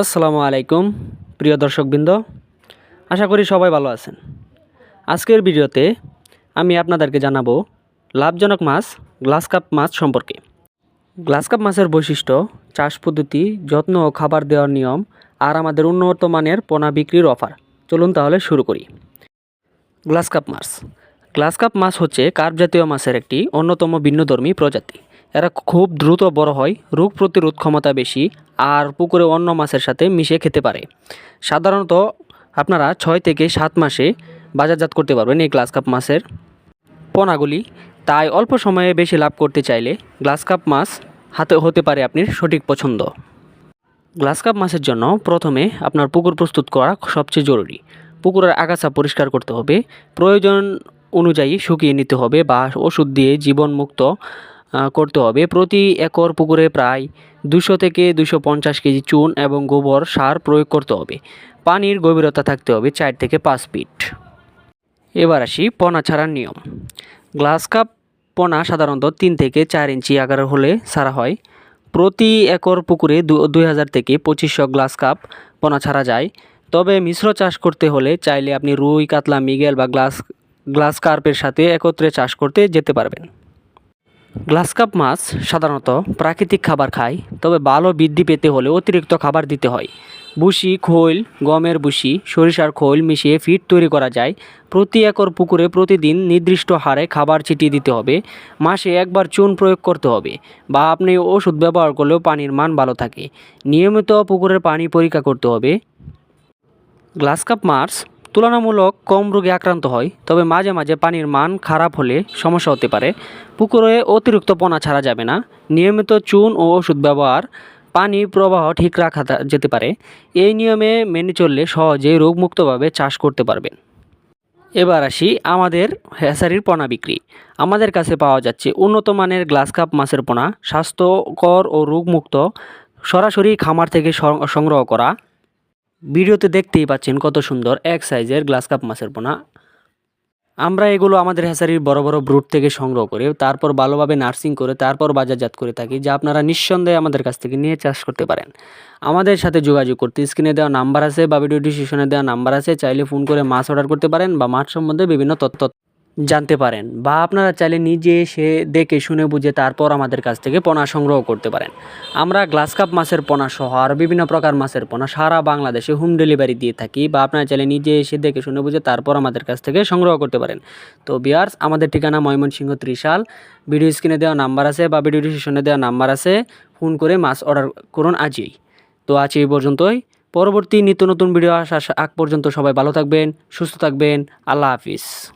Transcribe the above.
আসসালামু আলাইকুম, প্রিয় দর্শকবৃন্দ। আশা করি সবাই ভালো আছেন। আজকের ভিডিওতে আমি আপনাদেরকে জানাব লাভজনক মাছ, গ্লাস কাপ মাছ সম্পর্কে। গ্লাস কাপ মাছের বৈশিষ্ট্য, চাষ পদ্ধতি, যত্ন ও খাবার দেওয়ার নিয়ম আর আমাদের উন্নত মানের পোনা বিক্রির অফার। চলুন তাহলে শুরু করি। গ্লাস কাপ মাছ। গ্লাস কাপ মাছ হচ্ছে কার্প জাতীয় মাছের একটি অন্যতম ভিন্নধর্মী প্রজাতি। এরা খুব দ্রুত বড় হয়, রোগ প্রতিরোধ ক্ষমতা বেশি, আর পুকুরে অন্য মাছের সাথে মিশে খেতে পারে। সাধারণত আপনারা ছয় থেকে সাত মাসে বাজারজাত করতে পারবেন এই গ্লাস কাপ মাছের পোনাগুলি। তাই অল্প সময়ে বেশি লাভ করতে চাইলে গ্লাস কাপ মাছ হাতে হতে পারে আপনার সঠিক পছন্দ। গ্লাস কাপ মাছের জন্য প্রথমে আপনার পুকুর প্রস্তুত করা সবচেয়ে জরুরি। পুকুরের আগাছা পরিষ্কার করতে হবে। প্রয়োজন অনুযায়ী শুকিয়ে নিতে হবে বা ওষুধ দিয়ে জীবনমুক্ত করতে হবে। প্রতি একর পুকুরে প্রায় দুশো থেকে দুশো পঞ্চাশ কেজি চুন এবং গোবর সার প্রয়োগ করতে হবে। পানির গভীরতা থাকতে হবে চার থেকে পাঁচ ফিট। এবার আসি পোনা ছাড়ার নিয়ম। গ্লাস কাপ পোনা সাধারণত তিন থেকে চার ইঞ্চি আকারের হলে ছাড়া হয়। প্রতি একর পুকুরে দুই হাজার থেকে পঁচিশশো গ্লাস কাপ পোনা ছাড়া যায়। তবে মিশ্র চাষ করতে হলে চাইলে আপনি রুই, কাতলা, মিগেল বা গ্লাস গ্লাস কার্পের সাথে একত্রে চাষ করতে যেতে পারবেন। গ্লাস কাপ মাছ সাধারণত প্রাকৃতিক খাবার খায়, তবে ভালো বৃদ্ধি পেতে হলে অতিরিক্ত খাবার দিতে হয়। বুসি খোল, গমের বুসি সরিষার খোল মিশিয়ে ফিড তৈরি করা যায়। প্রতি একর পুকুরে প্রতিদিন নির্দিষ্ট হারে খাবার ছিটিয়ে দিতে হবে। মাসে একবার চুন প্রয়োগ করতে হবে বা আপনি ওষুধ ব্যবহার করলেও পানির মান ভালো থাকে। নিয়মিত পুকুরের পানি পরীক্ষা করতে হবে। গ্লাস কাপ মাছ তুলনামূলক কম রোগে আক্রান্ত হয়, তবে মাঝে মাঝে পানির মান খারাপ হলে সমস্যা হতে পারে। পুকুরে অতিরিক্ত পোনা ছাড়া যাবে না। নিয়মিত চুন ও ওষুধ ব্যবহার, পানি প্রবাহ ঠিক রাখা যেতে পারে। এই নিয়মে মেনে চললে সহজে রোগমুক্তভাবে চাষ করতে পারবেন। এবার আসি আমাদের হ্যাসারির পোনা বিক্রি। আমাদের কাছে পাওয়া যাচ্ছে উন্নত মানের গ্লাস কাপ মাছের পোনা। স্বাস্থ্যকর ও রোগমুক্ত, সরাসরি খামার থেকে সংগ্রহ করা। ভিডিওতে দেখতেই পাচ্ছেন কত সুন্দর এক সাইজের গ্লাস কাপ মাছের পোনা। আমরা এগুলো আমাদের হ্যাচারির বড় বড় ব্রুট থেকে সংগ্রহ করে, তারপর ভালোভাবে নার্সিং করে, তারপর বাজারজাত করে থাকি, যা আপনারা নিঃসন্দেহে আমাদের কাছ থেকে নিয়ে চাষ করতে পারেন। আমাদের সাথে যোগাযোগ করতে, স্ক্রিনে দেওয়া নাম্বার আছে বা ভিডিও ডিসিশনে দেওয়া নাম্বার আছে, চাইলে ফোন করে মাছ অর্ডার করতে পারেন বা মাছ সম্বন্ধে বিভিন্ন তথ্য জানতে পারেন বা আপনারা চাইলে নিজে এসে দেখে শুনে বুঝে তারপর আমাদের কাছ থেকে পোনা সংগ্রহ করতে পারেন। আমরা গ্লাস কাপ মাছের পোনা সহ আর বিভিন্ন প্রকার মাছের পোনা সারা বাংলাদেশে হোম ডেলিভারি দিয়ে থাকি বা আপনারা চাইলে নিজে এসে দেখে শুনে বুঝে তারপর আমাদের কাছ থেকে সংগ্রহ করতে পারেন। তো বিয়ার্স আমাদের ঠিকানা ময়মনসিংহ ত্রিশাল। ভিডিও স্ক্রিনে দেওয়া নাম্বার আছে বা ভিডিও ডিসক্রিপশনে দেওয়া নাম্বার আছে। ফোন করে মাছ অর্ডার করুন আজই। তো আজ এই পর্যন্তই। পরবর্তী নিত্য নতুন ভিডিও আসা আগ পর্যন্ত সবাই ভালো থাকবেন, সুস্থ থাকবেন। আল্লাহ হাফিজ।